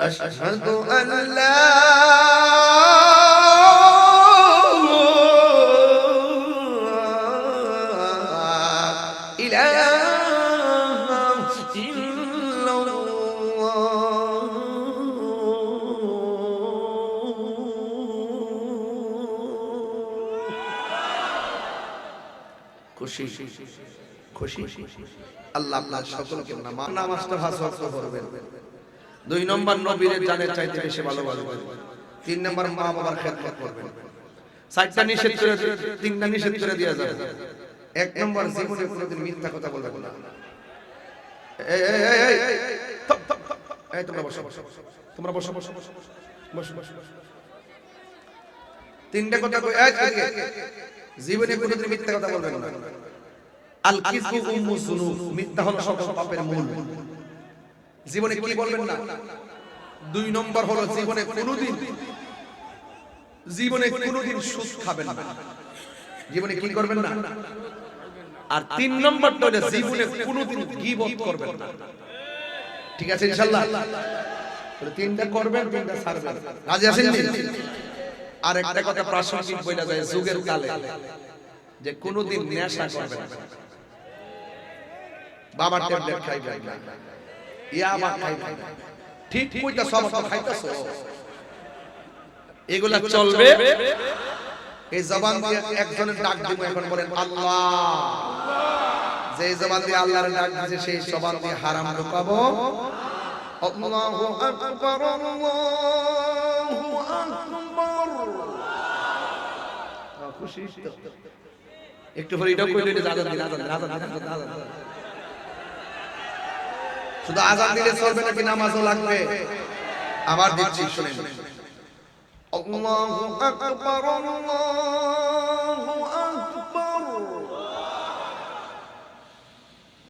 أشهد أن لا إله إلا الله খুশি খুশি আল্লাহ আপনার সকলকে নামা- নামাজটা হাসল করবেন দুই নম্বর নবীর জানের চাইতে বেশি ভালোবাসবেন তিন নম্বর মা বাবার খেদমত করবেন চারটা নিষেধ করে তিনটা নিষেধ করে দেওয়া যাবে এক নম্বর জীবনে কোনোদিন মিথ্যা কথা বলবে না এই, এই, এই, এই, এই, থপ, থপ, থপ। এই, তোমরা বসো বসো তোমরা বসো বসো বসো বসো বসো বসো বসো। তিনটা কথা কই এই, এই, এই, এই, জীবনে কোনোদিন মিথ্যা কথা বলবেন না আল কিযবু উম্মু যুনুব মিথ্যা হলো সকল পাপের মূল জীবনে কি বলবেন না? দুই নম্বর হলো জীবনে কোনোদিন জীবনে কোনোদিন সুদ খাবেন না। জীবনে কি করবেন না? আর তিন নম্বরটা হলো জীবনে কোনোদিন গীবত করবেন না। ঠিক আছে ইনশাআল্লাহ? তিনটা করবেন, তিনটা ছাড়বেন। রাজি আছেন? আর একটা কথা প্রাসঙ্গিক বইলা যায়, যুগের কালে যে কোনোদিন নেশা করবেন না। বাবার ট্যাবলেট খাইবেন না। ইয়াবা খাইবেন ঠিক কইতা সব তো খাইতাছো? এগুলা চলবে? এই জবান দিয়ে একজনের ডাক দিব এখন বলেন আল্লাহ। যে জবান দিয়ে আল্লাহর ডাক দিছে সেই জবান দিয়ে হারাম ঢুকাবো আল্লাহু আকবার আল্লাহু আকবার। খুশি একটু কইলে এটা আজান দিন, আজান দিন, আজান দিন। শুধু আজান দিলে চলবে নাকি নামাজও লাগবে? আবার দিচ্ছি শুনেন। আল্লাহু আকবার আল্লাহু